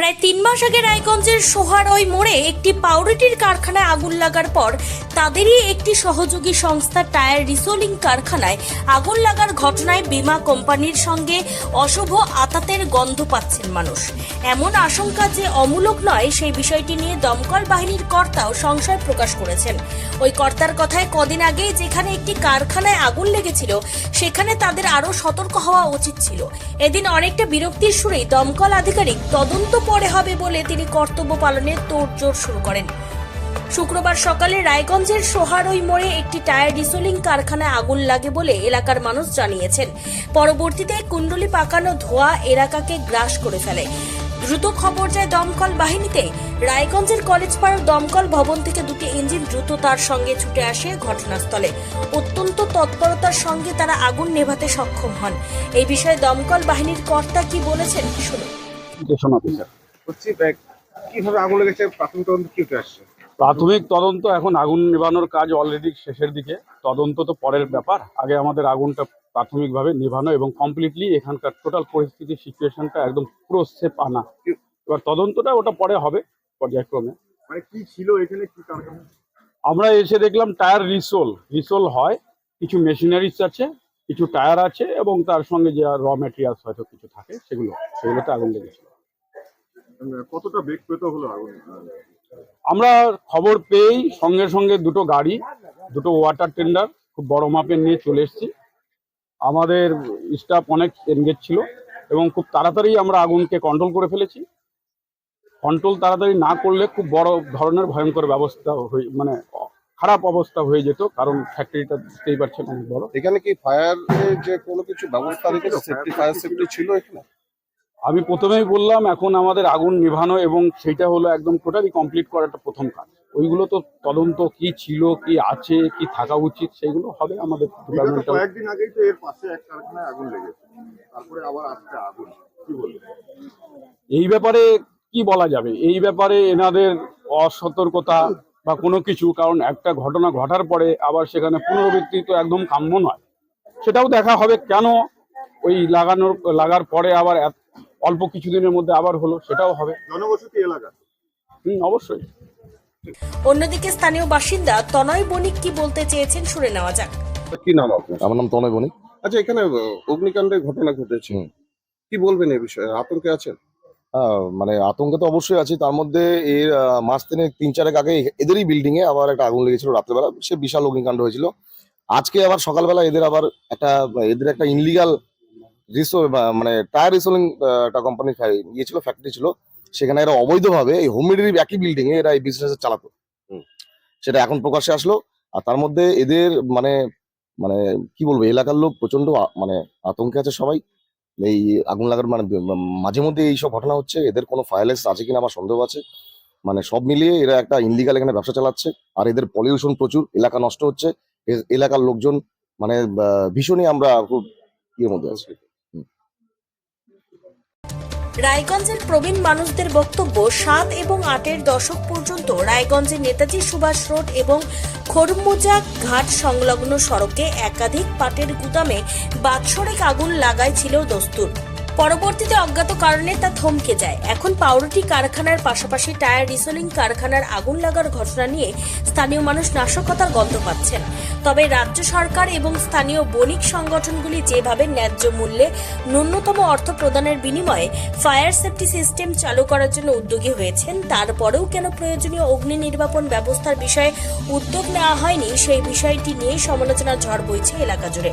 প্রায় তিন মাস আগে রায়গঞ্জের সোহার ওই মোড়ে একটি পাউরুটির কারখানায় আগুন লাগার পর তাদেরই একটি সহযোগী সংস্থা টায়ার রিসোলিং কারখানায় আগুন লাগার ঘটনায় বীমা কোম্পানির সঙ্গে অশুভ আতাতের গন্ধ পাচ্ছেন মানুষ। এমন আশঙ্কা যে অমূলক নয়, সেই বিষয়টি নিয়ে দমকল বাহিনীর কর্তাও সংশয় প্রকাশ করেছেন। ওই কর্তার কথায় কদিন আগে যেখানে একটি কারখানায় আগুন লেগেছিল, সেখানে তাদের আরও সতর্ক হওয়া উচিত ছিল। এদিন অনেকটা বিরক্তির সুরেই দমকল আধিকারিক, তদন্ত পরে হবে বলে তিনি কর্তব্য পালনের তোড়জোড় শুরু করেন। শুক্রবার সকালে রায়গঞ্জের সোহারই মোড়ে একটি টায়ার ডিসোলিং কারখানায় আগুন লাগে বলে এলাকার মানুষ জানিয়েছেন। পরবর্তীতে কুণ্ডলি পাকানো ধোঁয়া এলাকাকে গ্রাস করে ফেলে। দ্রুত খবর যায় দমকল বাহিনীতে। রায়গঞ্জের কলেজ পাড়ার দমকল ভবন থেকে দুটি ইঞ্জিন দ্রুত তার সঙ্গে ছুটে আসে ঘটনাস্থলে। অত্যন্ত তৎপরতার সঙ্গে তারা আগুন নেভাতে সক্ষম হন। এই বিষয়ে দমকল বাহিনীর কর্তা কি বলেছেন শুনুন। হচ্ছে কীভাবে আগুন লেগেছে? প্রাথমিক তদন্ত কি উঠে আসছে? প্রাথমিক তদন্ত এখন আগুন নেভানোর কাজ অলরেডি শেষের দিকে। তদন্ত তো পরের ব্যাপার। আগে আমাদের আগুনটা প্রাথমিকভাবে নেভানো এবং কমপ্লিটলি এখানকার টোটাল পরিস্থিতি সিচুয়েশনটা একদম পুরো সেফ আনা। এবার তদন্তটা ওটা পরে হবে পর্যায়ক্রমে। মানে কি ছিল এখানে? কি কারখানা আমরা এসে দেখলাম টায়ার রিসোল। রিসোল হয় কিছু মেশিনারিজ আছে কিছু টায়ার আছে এবং তার সঙ্গে যে র মেটেরিয়ালস হয়তো কিছু থাকে সেগুলো সেগুলোতে আগুন লেগেছিল। কতটা বেগ পেতে হলো আগুন? আমরা খবর পেয়েই সঙ্গে সঙ্গে দুটো গাড়ি, দুটো ওয়াটার টেন্ডার খুব বড় মাপের নিয়ে চলে এসেছি। আমাদের স্টাফ অনেক এনগেজ ছিল এবং খুব তাড়াতাড়ি আমরা আগুনকে কন্ট্রোল করে ফেলেছি। কন্ট্রোল তাড়াতাড়ি না করলে খুব বড় ধরনের ভয়ঙ্কর ব্যবস্থা হয়ে মানে খারাপ অবস্থা হয়ে যেত, কারণ ফ্যাক্টরিটা বুঝতেই পারছেন অনেক বড়। এখানে কি ফায়ার যে কোনো কিছু ব্যবস্থা রেখেছে? সেফটি ফায়ার সেফটি ছিল এখানে? আমি প্রথমেই বললাম এখন আমাদের আগুন নিভানো এবং সেটা হলো একদম টোটালি কমপ্লিট করাটা প্রথম কাজ। ওইগুলো তো তদন্ত কি ছিল কি আছে কি থাকা উচিত সেগুলো হবে আমাদের কয়েকদিন আগেই তো এর পাশে এক কারখানায় আগুন লেগেছে। তারপরে আবার আজকে আগুন। কি বলবেন? এই ব্যাপারে কি বলা যাবে? এই ব্যাপারে এনাদের অসতর্কতা বা কোনো কিছু কারণ একটা ঘটনা ঘটার পরে আবার সেখানে পুনরাবৃত্তি তো একদম কাম্য নয়। সেটাও দেখা হবে কেন? ওই লাগানোর লাগার পরে আবার এত- অল্প কিছুদিনের মধ্যে আবার হলো সেটাও হবে। জনবসতি এলাকা। হুম অবশ্যই। অন্যদিকে স্থানীয় বাসিন্দা তনয় বণিক কি বলতে চেয়েছেন শুনে নেওয়া যাক। কি নাম আপনার? আমার নাম তনয় বণিক। আচ্ছা এখানে অগ্নিকাণ্ডের ঘটনা ঘটেছে। কি বলবেন এই বিষয়ে? আতঙ্কে আছেন? আহ, মানে আতঙ্কে তো অবশ্যই আছে। তার মধ্যে এর মাস তিনে তিন চারেক আগে এদেরই বিল্ডিং এ আবার একটা আগুন লেগেছিল রাত্রেবেলা। সে বিশাল অগ্নিকাণ্ড হয়েছিল। আজকে আবার সকালবেলা এদের আবার একটা এদের একটা ইনলিগাল রিসো মানে টায়ার রিসোলিং একটা কোম্পানি ইয়ে ছিল ফ্যাক্টরি ছিল। সেখানে এরা অবৈধভাবে এই হোমমেডের একই বিল্ডিং এ এরা এই বিজনেস চালাতো। সেটা এখন প্রকাশ্যে আসলো। আর তার মধ্যে এদের মানে মানে কি বলব, এলাকার লোক প্রচণ্ড মানে আতঙ্কে আছে সবাই। এই আগুন লাগার মানে মাঝে মধ্যে এইসব ঘটনা হচ্ছে। এদের কোনো ফায়ারলেস আছে কিনা আমার সন্দেহ আছে? মানে সব মিলিয়ে এরা একটা ইনলিগাল এখানে ব্যবসা চালাচ্ছে। আর এদের পলিউশন প্রচুর, এলাকা নষ্ট হচ্ছে। এলাকার লোকজন মানে ভীষণই আমরা খুব ইয়ের মধ্যে আছি। রায়গঞ্জের প্রবীণ মানুষদের বক্তব্য সাত এবং আটের দশক পর্যন্ত রায়গঞ্জের নেতাজি সুভাষ রোড এবং খরমুজা ঘাট সংলগ্ন সড়কে একাধিক পাটের গুদামে বাৎসরিক আগুন লাগাই ছিল দস্তুর। পরবর্তীতে অজ্ঞাত কারণে তা থমকে যায়। এখন পাউরুটি কারখানার পাশাপাশি টায়ার রিসোলিং কারখানার আগুন লাগার ঘটনা নিয়ে স্থানীয় মানুষ নাশকতার গন্ধ পাচ্ছেন। তবে রাজ্য সরকার এবং স্থানীয় বণিক সংগঠনগুলি যেভাবে ন্যায্য মূল্যে ন্যূনতম অর্থ প্রদানের বিনিময়ে ফায়ার সেফটি সিস্টেম চালু করার জন্য উদ্যোগী হয়েছেন, তারপরেও কেন প্রয়োজনীয় অগ্নি নির্বাপন ব্যবস্থার বিষয়ে উদ্যোগ নেওয়া হয়নি, সেই বিষয়টি নিয়েই সমালোচনার ঝড় বইছে এলাকা জুড়ে।